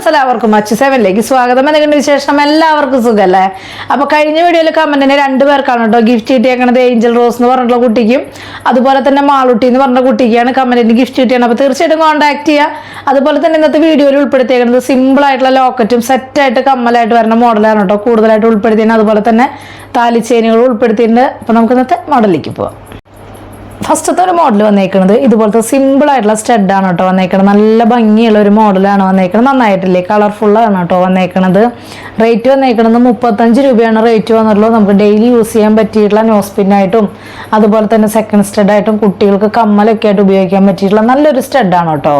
Friends എല്ലാവർക്കും അച്ഛ സെവനിലേക്ക് സ്വാഗതം. എന്തെങ്കിലും വിശേഷം? എല്ലാവർക്കും സുഖമല്ലേ അപ്പൊ കഴിഞ്ഞ വീഡിയോയിൽ കമന്റിന് രണ്ടു പേർക്കാണ് കേട്ടോ ഗിഫ്റ്റ് കിട്ടിയേക്കണത്. ഏഞ്ചൽ റോസ് എന്ന് പറഞ്ഞിട്ടുള്ള കുട്ടിക്കും അതുപോലെ തന്നെ മാളുട്ടി എന്ന് പറഞ്ഞ കുട്ടിക്കാണ് കമന്റിന് ഗിഫ്റ്റ് കിട്ടിയത് അപ്പൊ തീർച്ചയായിട്ടും കോൺടാക്ട് ചെയ്യുക അതുപോലെ തന്നെ ഇന്നത്തെ വീഡിയോയിൽ ഉൾപ്പെടുത്തിയേക്കുന്നത് സിമ്പിൾ ആയിട്ടുള്ള ലോക്കറ്റും സെറ്റായിട്ട് കമ്മലായിട്ട് വരുന്ന മോഡലാണ് കേട്ടോ. കൂടുതലായിട്ട് ഉൾപ്പെടുത്തിയത് അതുപോലെ തന്നെ താലിച്ചേനുകൾ ഉൾപ്പെടുത്തിയിട്ടുണ്ട്. അപ്പൊ നമുക്ക് ഇന്നത്തെ മോഡലിലേക്ക് പോവാം. ഫസ്റ്റത്തെ ഒരു മോഡൽ വന്നേക്കുന്നത് ഇതുപോലത്തെ സിമ്പിൾ ആയിട്ടുള്ള സ്റ്റഡ് ആണ് കേട്ടോ വന്നേക്കുന്നത് നല്ല ഭംഗിയുള്ള ഒരു മോഡലാണ് വന്നേക്കുന്നത് നന്നായിട്ടില്ലേ? കളർഫുൾ ആണ് കേട്ടോ വന്നേക്കുന്നത് റേറ്റ് വന്നേക്കുന്നത് മുപ്പത്തഞ്ച് രൂപയാണ്. റേറ്റ് വന്നിട്ടുള്ളത് നമുക്ക് ഡെയിലി യൂസ് ചെയ്യാൻ പറ്റിയിട്ടുള്ള നോസ് പിന്നായിട്ടും അതുപോലെ തന്നെ സെക്കൻഡ് സ്റ്റഡ് ആയിട്ടും കുട്ടികൾക്ക് കമ്മലൊക്കെ ആയിട്ട് ഉപയോഗിക്കാൻ പറ്റിയിട്ടുള്ള നല്ലൊരു സ്റ്റഡാണ് കേട്ടോ.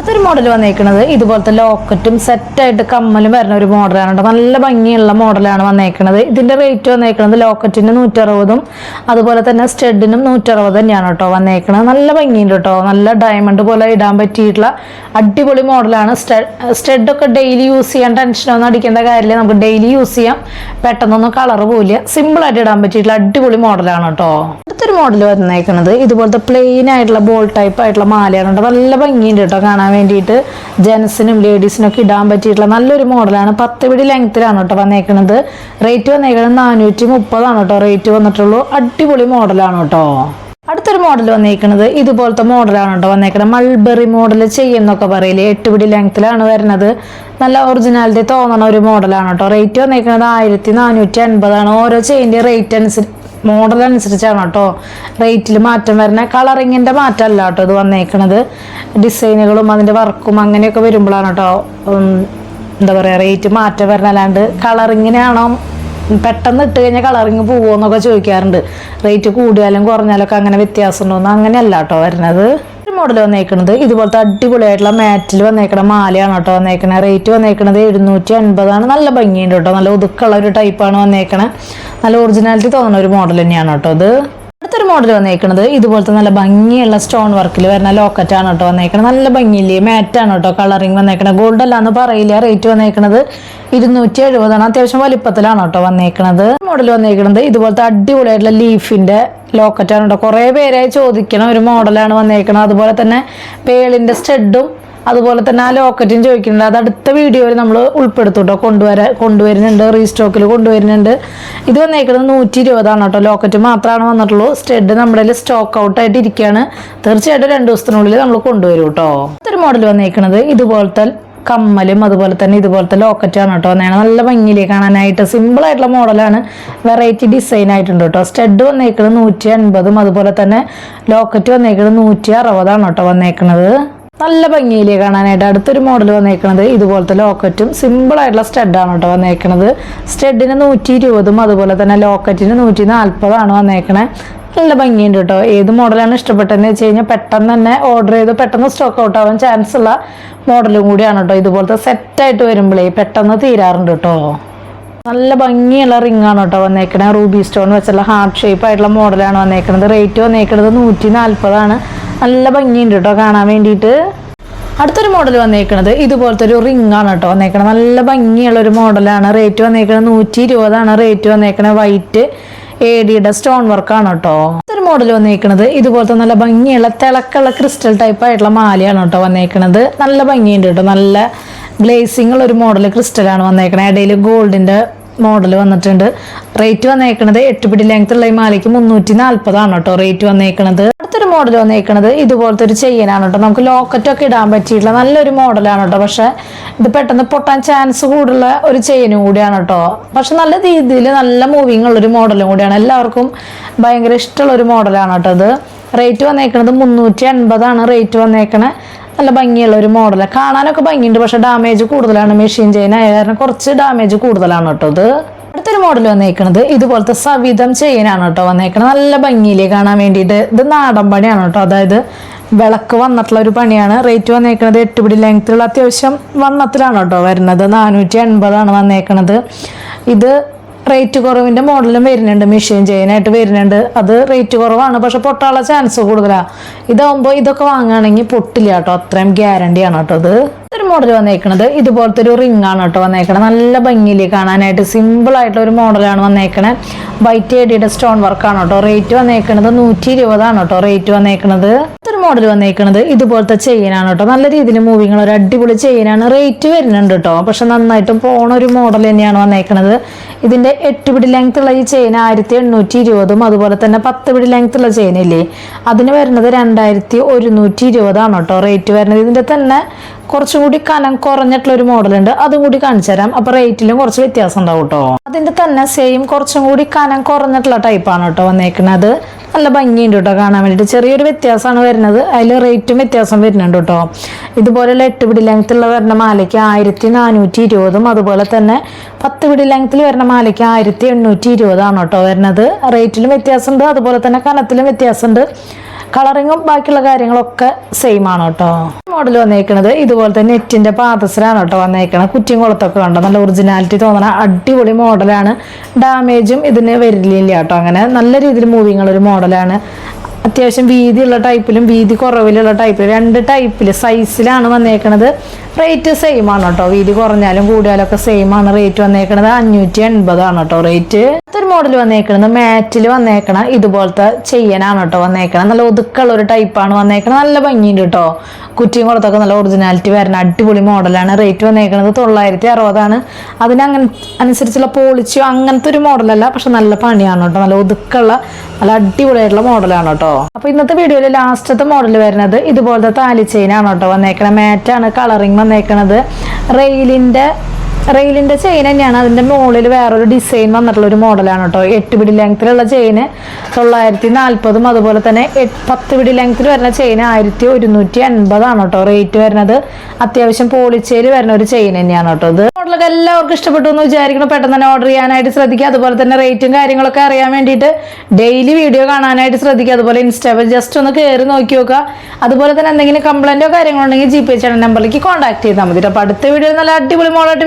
അടുത്തൊരു മോഡൽ വന്നേക്കുന്നത് ഇതുപോലത്തെ ലോക്കറ്റും സെറ്റായിട്ട് കമ്മലും വരുന്ന ഒരു മോഡലാണ് കേട്ടോ നല്ല ഭംഗിയുള്ള മോഡലാണ് വന്നേക്കുന്നത് ഇതിന്റെ റേറ്റ് വന്നേക്കുന്നത് ലോക്കറ്റിന് നൂറ്ററുപതും അതുപോലെ തന്നെ സ്റ്റെഡിനും നൂറ്ററുപത് തന്നെയാണ് കേട്ടോ വന്നേക്കുന്നത് നല്ല ഭംഗിയുണ്ട് കേട്ടോ നല്ല ഡയമണ്ട് പോലെ ഇടാൻ പറ്റിയിട്ടുള്ള അടിപൊളി മോഡലാണ് സ്റ്റെഡൊക്കെ ഡെയിലി യൂസ് ചെയ്യാൻ ടെൻഷനൊന്നും അടിക്കേണ്ട കാര്യമില്ല. നമുക്ക് ഡെയിലി യൂസ് ചെയ്യാം. പെട്ടെന്നൊന്നും കളർ പോവില്ല സിമ്പിൾ ആയിട്ട് ഇടാൻ പറ്റിയിട്ടുള്ള അടിപൊളി മോഡലാണ് കേട്ടോ അടുത്തൊരു മോഡൽ വന്നേക്കുന്നത് ഇതുപോലത്തെ പ്ലെയിൻ ആയിട്ടുള്ള ബോൾ ടൈപ്പ് ആയിട്ടുള്ള മാലയാണ് കേട്ടോ നല്ല ഭംഗിയുണ്ട് കേട്ടോ കാണാൻ. വേണ്ടിയിട്ട് ജെൻസിനും ലേഡീസിനും ഒക്കെ ഇടാൻ പറ്റിയിട്ടുള്ള നല്ലൊരു മോഡലാണ്. പത്ത് പിടി ലെങ്ത്തിലാണ് കേട്ടോ വന്നേക്കുന്നത് റേറ്റ് വന്നേക്കുന്നത് നാനൂറ്റി മുപ്പതാണ് കേട്ടോ. റേറ്റ് വന്നിട്ടുള്ളൂ അടിപൊളി മോഡലാണ് കേട്ടോ. അടുത്തൊരു മോഡൽ വന്നേക്കുന്നത് ഇതുപോലത്തെ മോഡലാണ് കേട്ടോ വന്നേക്കുന്നത് മൾബറി മോഡൽ ചെയ്യുന്നൊക്കെ പറയില്ലേ? എട്ട് പിടി ലെങ്ത്തിലാണ് വരുന്നത്. നല്ല ഒറിജിനാലിറ്റി തോന്നണ ഒരു മോഡലാണ് കേട്ടോ. റേറ്റ് വന്നേക്കുന്നത് ആയിരത്തി നാനൂറ്റി അൻപതാണ്. ഓരോ ചെയിന്റെ റേറ്റ് അനുസരിച്ച് മോഡൽ അനുസരിച്ചാണ് കേട്ടോ. റേറ്റിൽ മാറ്റം വരുന്ന കളറിങ്ങിന്റെ മാറ്റമല്ല കേട്ടോ ഇത് വന്നേക്കണത്. ഡിസൈനുകളും അതിന്റെ വർക്കും അങ്ങനെയൊക്കെ വരുമ്പോഴാണ് കേട്ടോ എന്താ പറയുക റേറ്റ് മാറ്റം വരണല്ലാണ്ട് കളറിങ്ങിനാണോ പെട്ടെന്ന് ഇട്ട് കഴിഞ്ഞാൽ കളറിങ് പോകുമോ എന്നൊക്കെ ചോദിക്കാറുണ്ട്. റേറ്റ് കൂടിയാലും കുറഞ്ഞാലൊക്കെ അങ്ങനെ വ്യത്യാസം ഉണ്ടോന്ന് അങ്ങനെയല്ല കേട്ടോ വരുന്നത്. മോഡൽ വന്നേക്കുന്നത് ഇതുപോലത്തെ അടിപൊളിയായിട്ടുള്ള മാറ്റിൽ വന്നേക്കണ മാലയാണ് കേട്ടോ വന്നേക്കണത് റേറ്റ് വന്നേക്കണത് എഴുന്നൂറ്റി അൻപതാണ് നല്ല ഭംഗിയുണ്ട് കേട്ടോ. നല്ല ഒതുക്കുള്ള ഒരു ടൈപ്പാണ് വന്നേക്കണത് നല്ല ഒറിജിനാലിറ്റി തോന്നുന്ന ഒരു മോഡൽ തന്നെയാണ് കേട്ടോ ഇത്. അടുത്തൊരു മോഡൽ വന്നേക്കണത് ഇതുപോലത്തെ നല്ല ഭംഗിയുള്ള സ്റ്റോൺ വർക്കിൽ വരുന്ന ലോക്കറ്റ് ആണ് കേട്ടോ വന്നേക്കണത്. നല്ല ഭംഗിയില്ലേ? മാറ്റാണ് കേട്ടോ കളറിങ് വന്നേക്കണത്. ഗോൾഡ് അല്ല എന്ന് പറയില്ല. റേറ്റ് വന്നേക്കണത് ഇരുന്നൂറ്റി എഴുപതാണ് അത്യാവശ്യം വലിപ്പത്തിലാണ് കേട്ടോ വന്നേക്കണത്. മോഡൽ വന്നേക്കണത് ഇതുപോലത്തെ അടിപൊളിയായിട്ടുള്ള ലീഫിന്റെ ലോക്കറ്റ് ആണ് കേട്ടോ. കുറേ പേരായി ചോദിക്കണ ഒരു മോഡലാണ് വന്നേക്കണത്. അതുപോലെ തന്നെ പേളിന്റെ സ്റ്റഡും അതുപോലെ തന്നെ ആ ലോക്കറ്റും ചോദിക്കുന്നുണ്ട്. അത് അടുത്ത വീഡിയോയിൽ നമ്മൾ ഉൾപ്പെടുത്തും കേട്ടോ കൊണ്ടുവരാ കൊണ്ടുവരുന്നുണ്ട്. റീസ്റ്റോക്കിൽ കൊണ്ടുവരുന്നുണ്ട്. ഇത് വന്നേക്കുന്നത് നൂറ്റി ഇരുപതാണ് കേട്ടോ. ലോക്കറ്റ് മാത്രമാണ് വന്നിട്ടുള്ളൂ. സ്റ്റെഡ് നമ്മുടെ സ്റ്റോക്ക് ഔട്ട് ആയിട്ട് ഇരിക്കുകയാണ് തീർച്ചയായിട്ടും രണ്ട് ദിവസത്തിനുള്ളിൽ നമ്മൾ കൊണ്ടുവരും കേട്ടോ. അടുത്തൊരു മോഡൽ വന്നേക്കുന്നത് ഇതുപോലത്തെ കമ്മലും അതുപോലെ തന്നെ ഇതുപോലത്തെ ലോക്കറ്റാണ് കേട്ടോ വന്നേക്കണത്. നല്ല ഭംഗിയിലേ കാണാനായിട്ട് സിമ്പിൾ ആയിട്ടുള്ള മോഡലാണ് വെറൈറ്റി ഡിസൈൻ ആയിട്ടുണ്ട് കേട്ടോ. സ്റ്റഡ് വന്നേക്കുന്നത് നൂറ്റി അൻപതും അതുപോലെ തന്നെ ലോക്കറ്റ് വന്നേക്കുന്നത് നൂറ്റി അറുപതാണ് കേട്ടോ വന്നേക്കുന്നത് നല്ല ഭംഗിയിലേ കാണാനായിട്ട് അടുത്തൊരു മോഡൽ വന്നേക്കണത് ഇതുപോലത്തെ ലോക്കറ്റും സിമ്പിൾ ആയിട്ടുള്ള സ്റ്റഡാണ് കേട്ടോ വന്നേക്കണത്. സ്റ്റഡിന് നൂറ്റി ഇരുപതും അതുപോലെ തന്നെ ലോക്കറ്റിന് നൂറ്റി നാൽപ്പതാണ് വന്നേക്കണേ. നല്ല ഭംഗിയുണ്ട് കേട്ടോ ഏത് മോഡലാണ് ഇഷ്ടപ്പെട്ടതെന്ന് വെച്ച് കഴിഞ്ഞാൽ പെട്ടെന്ന് തന്നെ ഓർഡർ ചെയ്ത് പെട്ടെന്ന് സ്റ്റോക്ക് ഔട്ട് ആവാൻ ചാൻസ് ഉള്ള മോഡലും കൂടിയാണ് കേട്ടോ ഇതുപോലത്തെ സെറ്റായിട്ട് വരുമ്പോഴേ പെട്ടെന്ന് തീരാറുണ്ട് കേട്ടോ നല്ല ഭംഗിയുള്ള റിംഗ് ആണ് കേട്ടോ വന്നേക്കണേ. റൂബി സ്റ്റോൺ വെച്ചുള്ള ഹാർട്ട് ഷേപ്പ് ആയിട്ടുള്ള മോഡലാണ് വന്നേക്കുന്നത് റേറ്റ് വന്നേക്കുന്നത് നൂറ്റി നാൽപ്പതാണ് നല്ല ഭംഗിയുണ്ട് കേട്ടോ കാണാൻ വേണ്ടിയിട്ട്. അടുത്തൊരു മോഡൽ വന്നേക്കണത് ഇതുപോലത്തെ ഒരു റിംഗ് ആണ് കേട്ടോ വന്നേക്കണത്. നല്ല ഭംഗിയുള്ള ഒരു മോഡലാണ് റേറ്റ് വന്നേക്കണത് നൂറ്റി ഇരുപതാണ് റേറ്റ് വന്നേക്കണത് വൈറ്റ് എ ഡിയുടെ സ്റ്റോൺ വർക്കാണ് കേട്ടോ അടുത്തൊരു മോഡൽ വന്നേക്കണത് ഇതുപോലത്തെ നല്ല ഭംഗിയുള്ള തിളക്കുള്ള ക്രിസ്റ്റൽ ടൈപ്പ് ആയിട്ടുള്ള മാലയാണ് കേട്ടോ വന്നേക്കണത്. നല്ല ഭംഗിയുണ്ട് കേട്ടോ നല്ല ഗ്ലേസിംഗ് ഉള്ള ഒരു മോഡൽ ക്രിസ്റ്റലാണ് വന്നേക്കണത്. ഇടയിൽ ഗോൾഡിന്റെ മോഡൽ വന്നിട്ടുണ്ട്. റേറ്റ് വന്നേക്കണത് എട്ട് പിടി ലെങ്ത് ഉള്ള ഈ മാലയ്ക്ക് മുന്നൂറ്റി നാൽപ്പതാണ് കേട്ടോ റേറ്റ് വന്നേക്കണത്. അടുത്തൊരു മോഡൽ വന്നേക്കണത് ഇതുപോലത്തെ ഒരു ചെയിനാണ് കേട്ടോ. നമുക്ക് ലോക്കറ്റ് ഒക്കെ ഇടാൻ പറ്റിയിട്ടുള്ള നല്ലൊരു മോഡലാണ് കേട്ടോ. പക്ഷെ ഇത് പെട്ടെന്ന് പൊട്ടാൻ ചാൻസ് കൂടുതലുള്ള ഒരു ചെയിനും കൂടിയാണ് കേട്ടോ. പക്ഷെ നല്ല രീതിയിൽ നല്ല മൂവിങ് ഉള്ള ഒരു മോഡലും കൂടിയാണ്. എല്ലാവർക്കും ഭയങ്കര ഇഷ്ടമുള്ള ഒരു മോഡലാണ് കേട്ടോ ഇത്. റേറ്റ് വന്നേക്കണത് മുന്നൂറ്റി അൻപതാണ് റേറ്റ് വന്നേക്കണേ നല്ല ഭംഗിയുള്ള ഒരു മോഡൽ കാണാനൊക്കെ ഭംഗിയുണ്ട് പക്ഷെ ഡാമേജ് കൂടുതലാണ് മെഷീൻ ചെയിൻ ആയ കാരണം കുറച്ച് ഡാമേജ് കൂടുതലാണ് കേട്ടോ ഇത്. അടുത്തൊരു മോഡൽ വന്നേക്കണത് ഇതുപോലത്തെ സവിധം ചെയിനാണ് കേട്ടോ വന്നേക്കണത്. നല്ല ഭംഗിയിലേ കാണാൻ വേണ്ടിയിട്ട്. ഇത് നാടൻ പണിയാണ് കേട്ടോ. അതായത് വിളക്ക് വന്നിട്ടുള്ള ഒരു പണിയാണ്. റേറ്റ് വന്നേക്കണത് എട്ട് പിടി ലെങ്ത്തിലുള്ള അത്യാവശ്യം വണ്ണത്തിലാണ് കേട്ടോ വരുന്നത്. നാനൂറ്റി എൺപതാണ് വന്നേക്കണത്. ഇത് റേറ്റ് കുറവിന്റെ മോഡലും വരുന്നുണ്ട് മെഷീൻ ചെയ്യാനായിട്ട് വരുന്നുണ്ട്. അത് റേറ്റ് കുറവാണ് പക്ഷെ പൊട്ടാനുള്ള ചാൻസ് കൂടുതലാണ് ഇതാവുമ്പോൾ ഇതൊക്കെ വാങ്ങുകയാണെങ്കിൽ പൊട്ടില്ല കേട്ടോ. അത്രയും ഗ്യാരണ്ടിയാണ് കേട്ടോ ഇത്. ഒരു മോഡൽ വന്നേക്കണത്. ഇതുപോലത്തെ ഒരു റിംഗ് ആണ് കേട്ടോ വന്നേക്കണത്. നല്ല ഭംഗിയിൽ കാണാനായിട്ട് സിമ്പിൾ ആയിട്ടുള്ള ഒരു മോഡലാണ് വന്നേക്കണത്. വൈറ്റ് എഡിയുടെ സ്റ്റോൺ വർക്കാണ് കേട്ടോ. റേറ്റ് വന്നേക്കണത് നൂറ്റി ഇരുപതാണ് കേട്ടോ. റേറ്റ് വന്നേക്കണത്. ഒരു മോഡൽ വന്നേക്കണത്. ഇതുപോലത്തെ ചെയിനാണ് കേട്ടോ. നല്ല രീതിയിൽ മൂവിങ് ഒരു അടിപൊളി ചെയിനാണ് റേറ്റ് വരുന്നുണ്ട് കേട്ടോ. പക്ഷെ നന്നായിട്ടും പോണ ഒരു മോഡൽ തന്നെയാണ് വന്നേക്കണത്. ഇതിന്റെ എട്ട് പിടി ലെങ്ത് ഉള്ള ഈ ചെയിൻ ആയിരത്തി എണ്ണൂറ്റി ഇരുപതും അതുപോലെ തന്നെ പത്ത് പിടി ലെങ്ത് ഉള്ള ചെയിൻ ഇല്ലേ? അതിന് വരുന്നത് രണ്ടായിരത്തി ഒരുന്നൂറ്റി ഇരുപതാണ് കേട്ടോ. റേറ്റ് വരുന്നത്. ഇതിന്റെ തന്നെ കുറച്ചും കൂടി കനം കുറഞ്ഞിട്ടുള്ള ഒരു മോഡൽ ഉണ്ട്. അതും കൂടി കാണിച്ചു തരാം. അപ്പൊ റേറ്റിലും കുറച്ച് വ്യത്യാസം ഉണ്ടാവും കേട്ടോ അതിന്റെ തന്നെ സെയിം കുറച്ചും കൂടി കനം കുറഞ്ഞിട്ടുള്ള ടൈപ്പാണ് കേട്ടോ വന്നേക്കുന്നത് നല്ല ഭംഗിയുണ്ട് കേട്ടോ കാണാൻ വേണ്ടിയിട്ട് ചെറിയൊരു വ്യത്യാസമാണ് വരുന്നത്. അതിൽ റേറ്റും വ്യത്യാസം വരുന്നുണ്ട് കേട്ടോ ഇതുപോലെയുള്ള എട്ട് പിടി ലെങ്ത്തുള്ള വരുന്ന മാലയ്ക്ക് ആയിരത്തി നാനൂറ്റി ഇരുപതും അതുപോലെ തന്നെ പത്ത് പിടി ലെങ്ത്തിൽ വരുന്ന മാലയ്ക്ക് ആയിരത്തി എണ്ണൂറ്റി ഇരുപതാണ് കേട്ടോ വരുന്നത് റേറ്റിലും വ്യത്യാസമുണ്ട്. അതുപോലെ തന്നെ കനത്തിലും വ്യത്യാസമുണ്ട്. കളറിങ്ങും ബാക്കിയുള്ള കാര്യങ്ങളൊക്കെ സെയിം ആണ് കേട്ടോ. മോഡൽ വന്നേക്കണത് ഇതുപോലെ തന്നെ നെറ്റിന്റെ പാദസരാണ് കേട്ടോ വന്നേക്കണത്. കുറ്റിയും കുളത്തൊക്കെ കണ്ടോ? നല്ല ഒറിജിനാലിറ്റി തോന്നണ അടിപൊളി മോഡലാണ് ഡാമേജും ഇതിന് വരില്ല കേട്ടോ. അങ്ങനെ നല്ല രീതിയിൽ മൂവിങ്ങുള്ള ഒരു മോഡലാണ് അത്യാവശ്യം വീതിയുള്ള ടൈപ്പിലും വീതി കുറവിലുള്ള ടൈപ്പിലും രണ്ട് ടൈപ്പിൽ സൈസിലാണ് വന്നേക്കണത്. റേറ്റ് സെയിം ആണ് കേട്ടോ. വീതി കുറഞ്ഞാലും കൂടിയാലും ഒക്കെ സെയിം ആണ് റേറ്റ് വന്നേക്കണത്. അഞ്ഞൂറ്റി എൺപതാണ് കേട്ടോ റേറ്റ് അടുത്തൊരു മോഡൽ വന്നേക്കണത്. മാറ്റിൽ വന്നേക്കണ ഇതുപോലത്തെ ചെയ്യാനാണ് കേട്ടോ വന്നേക്കണത്. നല്ല ഒതുക്കുള്ള ഒരു ടൈപ്പാണ് വന്നേക്കണത്. നല്ല ഭംഗിയുണ്ട് കേട്ടോ. കുറ്റിയും കുളത്തൊക്കെ നല്ല ഒറിജിനാലിറ്റി വരുന്ന അടിപൊളി മോഡലാണ് റേറ്റ് വന്നേക്കണത് തൊള്ളായിരത്തി അറുപതാണ് അതിന് അങ്ങനെ അനുസരിച്ചുള്ള പോളിച്ചോ അങ്ങനത്തെ ഒരു മോഡലല്ല പക്ഷെ നല്ല പണിയാണ് കേട്ടോ. നല്ല ഒതുക്കുള്ള നല്ല അടിപൊളിയായിട്ടുള്ള മോഡലാണ് കേട്ടോ. അപ്പൊ ഇന്നത്തെ വീഡിയോയിൽ ലാസ്റ്റത്തെ മോഡൽ വരുന്നത് ഇതുപോലത്തെ താലി ചെയിനാണ് കേട്ടോ വന്നേക്കണത്. മാറ്റാണ് കളറിങ് വന്നേക്കണത്. റെയിലിന്റെ റെയിലിന്റെ ചെയിൻ തന്നെയാണ്. അതിന്റെ മുകളിൽ വേറൊരു ഡിസൈൻ വന്നിട്ടുള്ള ഒരു മോഡലാണ് കേട്ടോ എട്ട് പിടി ലെങ്ത്തിലുള്ള ചെയിന് തൊള്ളായിരത്തി നാൽപ്പതും അതുപോലെ തന്നെ പത്ത് പിടി ലെങ്ത്തിൽ വരുന്ന ചെയിൻ ആയിരത്തി ഒരുന്നൂറ്റി എൺപതാണ് കേട്ടോ റേറ്റ് വരുന്നത്. അത്യാവശ്യം പോളിച്ചേൽ വരുന്ന ഒരു ചെയിൻ തന്നെയാണ് കേട്ടോ ഇത്. മോഡലൊക്കെ എല്ലാവർക്കും ഇഷ്ടപ്പെട്ടു എന്ന് വിചാരിക്കണം പെട്ടെന്ന് തന്നെ ഓർഡർ ചെയ്യാനായിട്ട് ശ്രദ്ധിക്കുക. അതുപോലെ തന്നെ റേറ്റും കാര്യങ്ങളൊക്കെ അറിയാൻ വേണ്ടിയിട്ട് ഡെയിലി വീഡിയോ കാണാനായിട്ട് ശ്രദ്ധിക്കുക. അതുപോലെ ഇൻസ്റ്റാ ജസ്റ്റ് ഒന്ന് കയറി നോക്കി നോക്കുക. അതുപോലെ തന്നെ എന്തെങ്കിലും കംപ്ലൈന്റോ കാര്യങ്ങളോ ഉണ്ടെങ്കിൽ ജി പേ ചാനൽ നമ്പറിലേക്ക് കോൺടാക്ട് ചെയ്താൽ മതി അപ്പോൾ അടുത്ത വീഡിയോ നല്ല അടിപൊളി മോളായിട്ട്